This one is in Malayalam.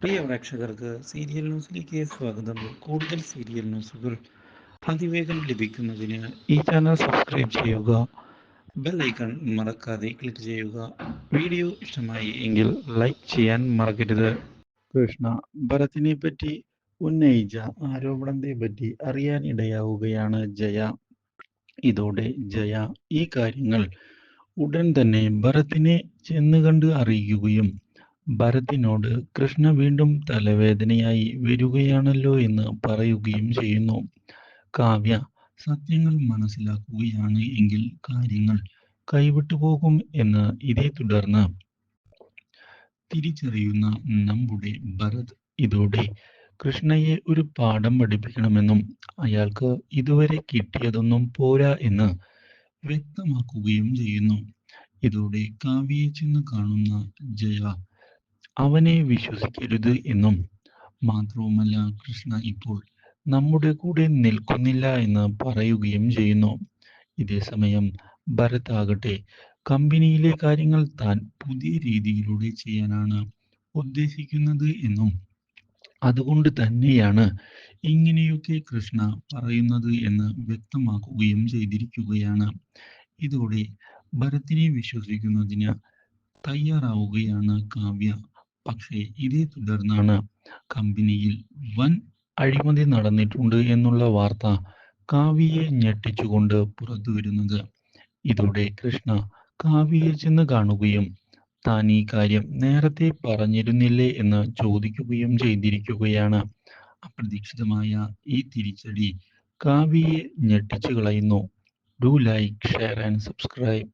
പ്രിയ പ്രേക്ഷകർക്ക് സീരിയൽ ന്യൂസിലേക്ക് സ്വാഗതം. കൂടുതൽ സീരിയൽ ന്യൂസുകൾ അതിവേഗം ലഭിക്കുന്നതിന് ഈ ചാനൽ സബ്സ്ക്രൈബ് ചെയ്യുക ബെൽ ഐക്കൺ മറക്കാതെ ക്ലിക്ക് ചെയ്യുക. വീഡിയോ ഇഷ്ടമായി എങ്കിൽ ലൈക്ക് ചെയ്യാൻ മറക്കരുത്. കൃഷ്ണ ഭരത്തിനെ പറ്റി ഉന്നയിച്ച ആരോപണത്തെ പറ്റി അറിയാൻ ഇടയാവുകയാണ് ജയ. ഇതോടെ ജയ ഈ കാര്യങ്ങൾ ഉടൻ തന്നെ ഭരത്തിനെ ചെന്ന് കണ്ട് അറിയിക്കുകയും ഭരത്തിനോട് കൃഷ്ണ വീണ്ടും തലവേദനയായി വരികയാണല്ലോ എന്ന് പറയുകയും ചെയ്യുന്നു. കാവ്യ സത്യങ്ങൾ മനസ്സിലാക്കുകയാണ് എങ്കിൽ കാര്യങ്ങൾ കൈവിട്ടു പോകും എന്ന് ഇതേ തുടർന്ന് തിരിച്ചറിയുന്ന നമ്മുടെ ഭരത് ഇതോടെ കൃഷ്ണയെ ഒരു പാഠം പഠിപ്പിക്കണമെന്നും അയാൾക്ക് ഇതുവരെ കിട്ടിയതൊന്നും പോരാ എന്ന് വ്യക്തമാക്കുകയും ചെയ്യുന്നു. ഇതോടെ കാവ്യയെ ചെന്ന് കാണുന്ന ജയ അവനെ വിശ്വസിക്കരുത് എന്നും മാത്രവുമല്ല കൃഷ്ണ ഇപ്പോൾ നമ്മുടെ കൂടെ നിൽക്കുന്നില്ല എന്ന് പറയുകയും ചെയ്യുന്നു. ഇതേസമയം ഭരത് ആകട്ടെ കമ്പനിയിലെ കാര്യങ്ങൾ താൻ പുതിയ രീതിയിലൂടെ ചെയ്യാനാണ് ഉദ്ദേശിക്കുന്നത് എന്നും അതുകൊണ്ട് തന്നെയാണ് ഇങ്ങനെയൊക്കെ കൃഷ്ണ പറയുന്നത് എന്ന് വ്യക്തമാക്കുകയും ചെയ്തിരിക്കുകയാണ്. ഇതോടെ ഭരത്തിനെ വിശ്വസിക്കുന്നതിന് തയ്യാറാവുകയാണ് കാവ്യ. പക്ഷേ ഇതേ തുടർന്നാണ് കമ്പനിയിൽ വൻ അഴിമതി നടന്നിട്ടുണ്ട് എന്നുള്ള വാർത്ത കാവ്യയെ ഞെട്ടിച്ചുകൊണ്ട് പുറത്തു വരുന്നത്. ഇതോടെ കൃഷ്ണ കാവ്യയെ ചെന്ന് കാണുകയും താൻ ഈ കാര്യം നേരത്തെ പറഞ്ഞിരുന്നില്ലേ എന്ന് ചോദിക്കുകയും ചെയ്തിരിക്കുകയാണ്. അപ്രതീക്ഷിതമായ ഈ തിരിച്ചടി കാവ്യയെ ഞെട്ടിച്ചു കളയുന്നു. Do like share and subscribe